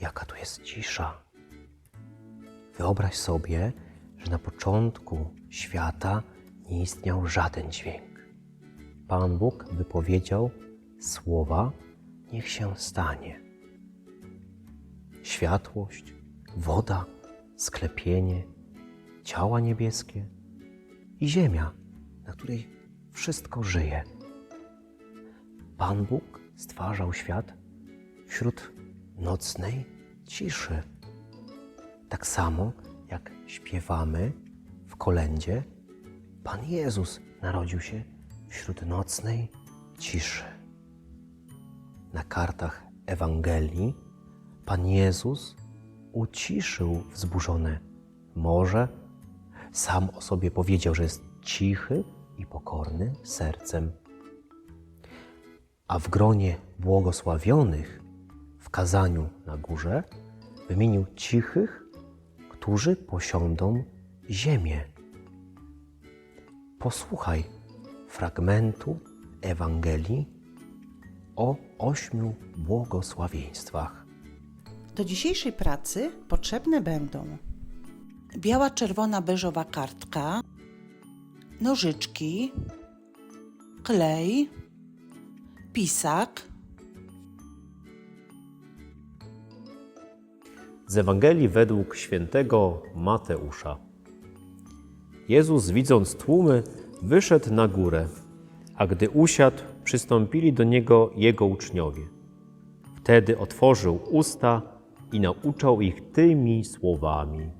Jaka tu jest cisza. Wyobraź sobie, że na początku świata nie istniał żaden dźwięk. Pan Bóg wypowiedział słowa, niech się stanie. Światłość, woda, sklepienie, ciała niebieskie i ziemia, na której wszystko żyje. Pan Bóg stwarzał świat wśród nocnej ciszy. Tak samo jak śpiewamy w kolędzie, Pan Jezus narodził się wśród nocnej ciszy. Na kartach Ewangelii Pan Jezus uciszył wzburzone morze. Sam o sobie powiedział, że jest cichy i pokorny sercem. A w gronie błogosławionych w kazaniu na górze wymienił cichych, którzy posiądą ziemię. Posłuchaj fragmentu Ewangelii o ośmiu błogosławieństwach. Do dzisiejszej pracy potrzebne będą biała, czerwona, beżowa kartka, nożyczki, klej, pisak, Z Ewangelii według świętego Mateusza. Jezus, widząc tłumy, wyszedł na górę, a gdy usiadł, przystąpili do niego jego uczniowie. Wtedy otworzył usta i nauczał ich tymi słowami: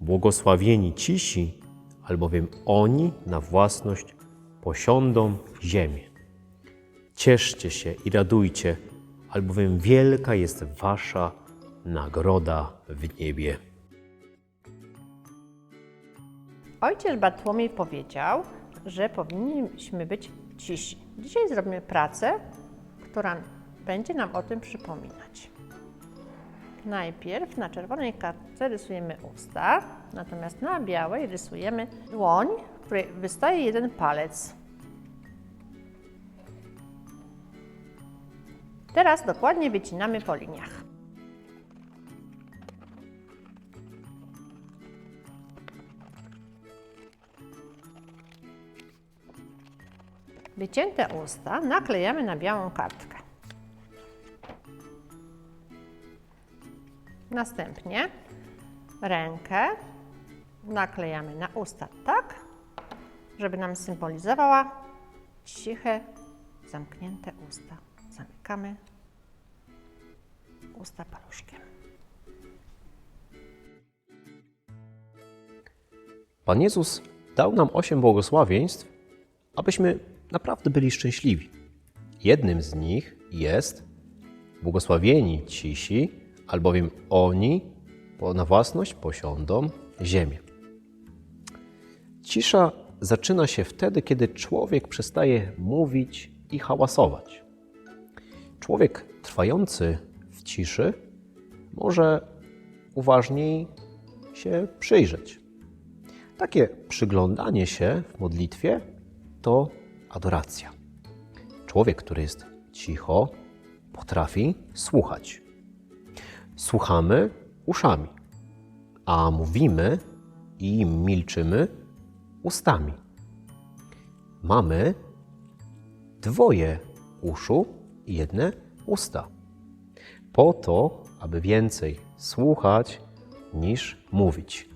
Błogosławieni cisi, albowiem oni na własność posiądą ziemię. Cieszcie się i radujcie, albowiem wielka jest wasza nagroda w niebie. Ojciec Bartłomiej powiedział, że powinniśmy być cisi. Dzisiaj zrobimy pracę, która będzie nam o tym przypominać. Najpierw na czerwonej kartce rysujemy usta, natomiast na białej rysujemy dłoń, w której wystaje jeden palec. Teraz dokładnie wycinamy po liniach. Wycięte usta naklejamy na białą kartkę. Następnie rękę naklejamy na usta tak, żeby nam symbolizowała ciche, zamknięte usta. Zamykamy usta paluszkiem. Pan Jezus dał nam osiem błogosławieństw, abyśmy naprawdę byli szczęśliwi. Jednym z nich jest błogosławieni cisi, albowiem oni na własność posiądą ziemię. Cisza zaczyna się wtedy, kiedy człowiek przestaje mówić i hałasować. Człowiek trwający w ciszy może uważniej się przyjrzeć. Takie przyglądanie się w modlitwie to adoracja. Człowiek, który jest cicho, potrafi słuchać. Słuchamy uszami, a mówimy i milczymy ustami. Mamy dwoje uszu i jedne usta. Po to, aby więcej słuchać niż mówić.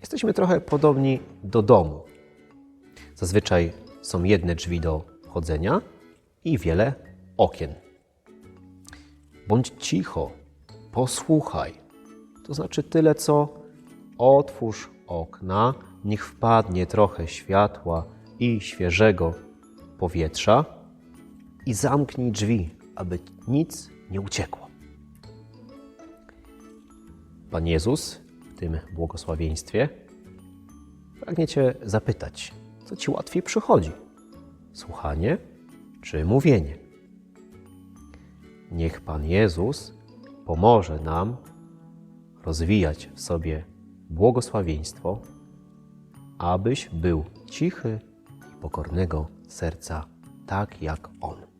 Jesteśmy trochę podobni do domu. Zazwyczaj są jedne drzwi do wchodzenia i wiele okien. Bądź cicho, posłuchaj. To znaczy tyle, co otwórz okna, niech wpadnie trochę światła i świeżego powietrza i zamknij drzwi, aby nic nie uciekło. Pan Jezus w tym błogosławieństwie pragnie Cię zapytać, co Ci łatwiej przychodzi: słuchanie czy mówienie? Niech Pan Jezus pomoże nam rozwijać w sobie błogosławieństwo, abyś był cichy i pokornego serca tak jak On.